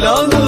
Delalım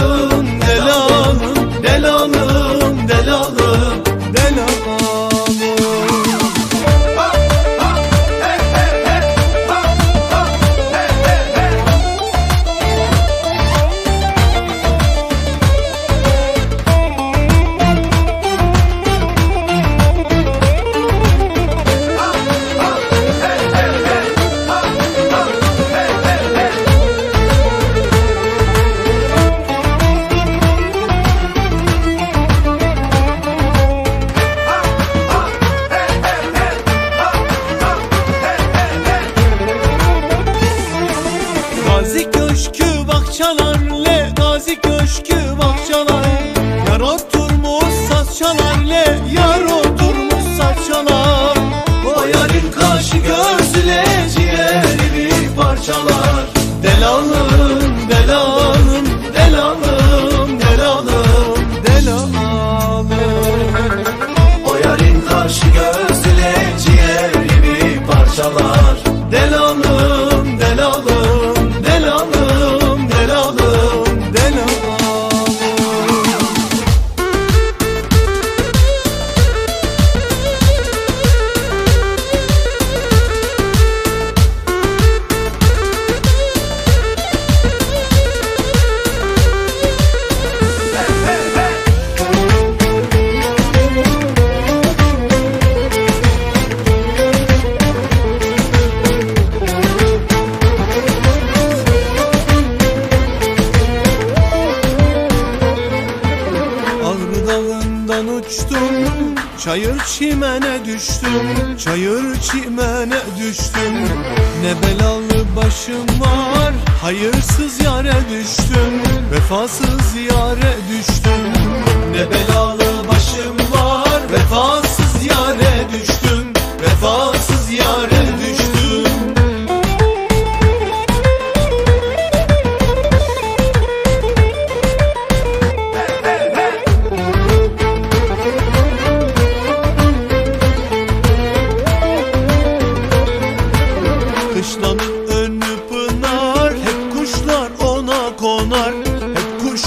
Gazi köşkü bahçalar le Gazi köşkü bahçalar. Yar oturmuş saz çalar le Yar oturmuş saz çalar yarın kaşı gözle ciğeri bir parçalar. Delalım dağından uçtum Çayır çimene düştüm Çayır çimene düştüm. Ne belalı başım var Hayırsız yare düştüm Vefasız yare düştüm. Ne belalı başım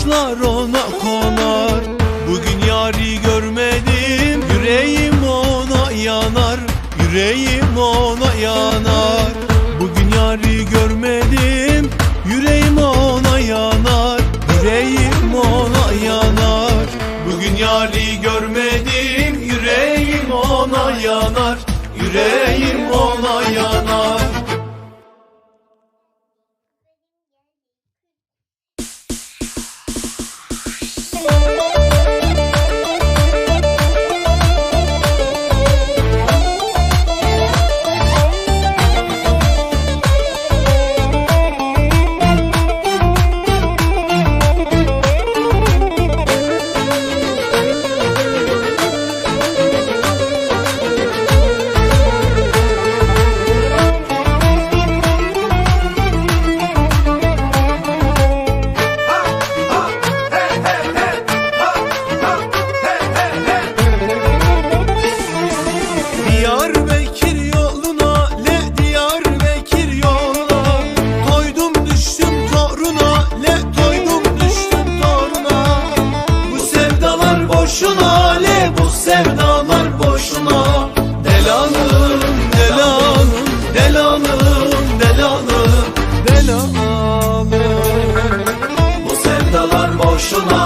kuşlar ona konar. Bugün yari görmedim Yüreğim ona yanar. Yüreğim ona yanar. Bugün yari görmedim Yüreğim ona yanar. Yüreğim ona yanar. Bugün yari görmedim Yüreğim ona yanar. Yüreğim el Bu sevdalar boşuna